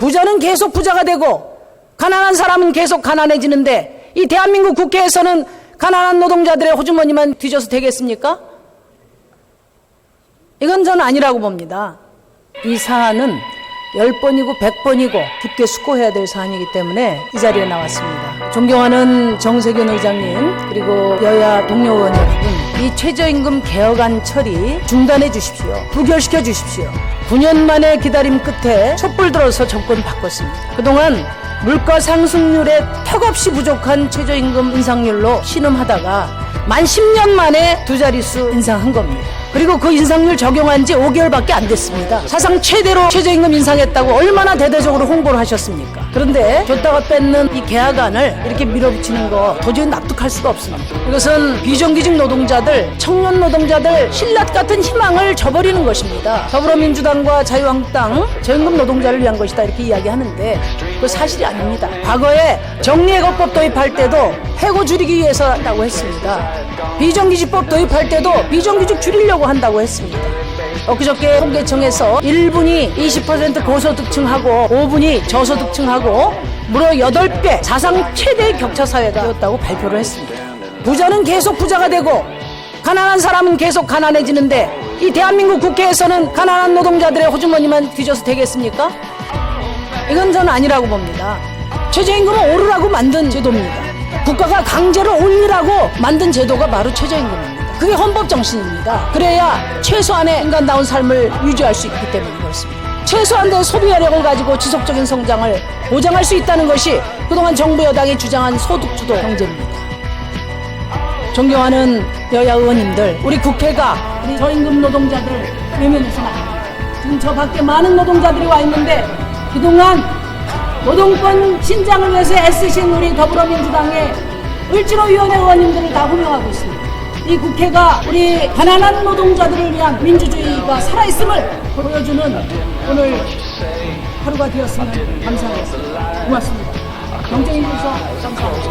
부자는 계속 부자가 되고 가난한 사람은 계속 가난해지는데 이 대한민국 국회에서는 가난한 노동자들의 호주머니만 뒤져서 되겠습니까? 이건 전 아니라고 봅니다. 이 사안은 10번이고 100번이고 깊게 숙고해야 될 사안이기 때문에 이 자리에 나왔습니다. 존경하는 정세균 의장님 그리고 여야 동료 의원 여러분 이 최저임금 개혁안 처리 중단해 주십시오. 부결시켜 주십시오. 9년 만에 기다림 끝에 촛불 들어서 정권 바꿨습니다. 그동안 물가 상승률에 턱없이 부족한 최저임금 인상률로 신음하다가 만 10년 만에 두 자릿수 인상한 겁니다. 그리고 그 인상률 적용한 지 5개월밖에 안 됐습니다. 사상 최대로 최저임금 인상했다고 얼마나 대대적으로 홍보를 하셨습니까? 그런데 줬다가 뺏는 이 계약안을 이렇게 밀어붙이는 거 도저히 납득할 수가 없습니다. 이것은 비정규직 노동자들, 청년 노동자들 신라 같은 희망을 저버리는 것입니다. 더불어민주당과 자유한국당 저임금 노동자를 위한 것이다 이렇게 이야기하는데 그 사실이 아닙니다. 과거에 정리해고법 도입할 때도 해고 줄이기 위해서 한다고 했습니다. 비정규직법 도입할 때도 비정규직 줄이려고 한다고 했습니다. 엊그저께 통계청에서 1분이 20% 고소득층하고 5분이 저소득층하고 무려 8배 사상 최대 격차 사회가 되었다고 발표를 했습니다. 부자는 계속 부자가 되고 가난한 사람은 계속 가난해지는데 이 대한민국 국회에서는 가난한 노동자들의 호주머니만 뒤져서 되겠습니까? 이건 전 아니라고 봅니다. 최저임금을 오르라고 만든 제도입니다. 국가가 강제로 올리라고 만든 제도가 바로 최저임금입니다. 그게 헌법 정신입니다. 그래야 최소한의 인간다운 삶을 유지할 수 있기 때문에 그렇습니다. 최소한의 소비화력을 가지고 지속적인 성장을 보장할 수 있다는 것이 그동안 정부 여당이 주장한 소득주도 경제입니다. 존경하는 여야 의원님들, 우리 국회가 우리 저임금 노동자들을 외면해서는 안 됩니다. 지금 저 밖에 많은 노동자들이 와 있는데 그동안 노동권 신장을 위해서 애쓰신 우리 더불어민주당의 을지로위원회 의원님들을 다 호명하고 있습니다. 이 국회가 우리 가난한 노동자들을 위한 민주주의가 살아있음을 보여주는 오늘 하루가 되었으면 감사하겠습니다. 고맙습니다. 경쟁인 분서 감사합니다.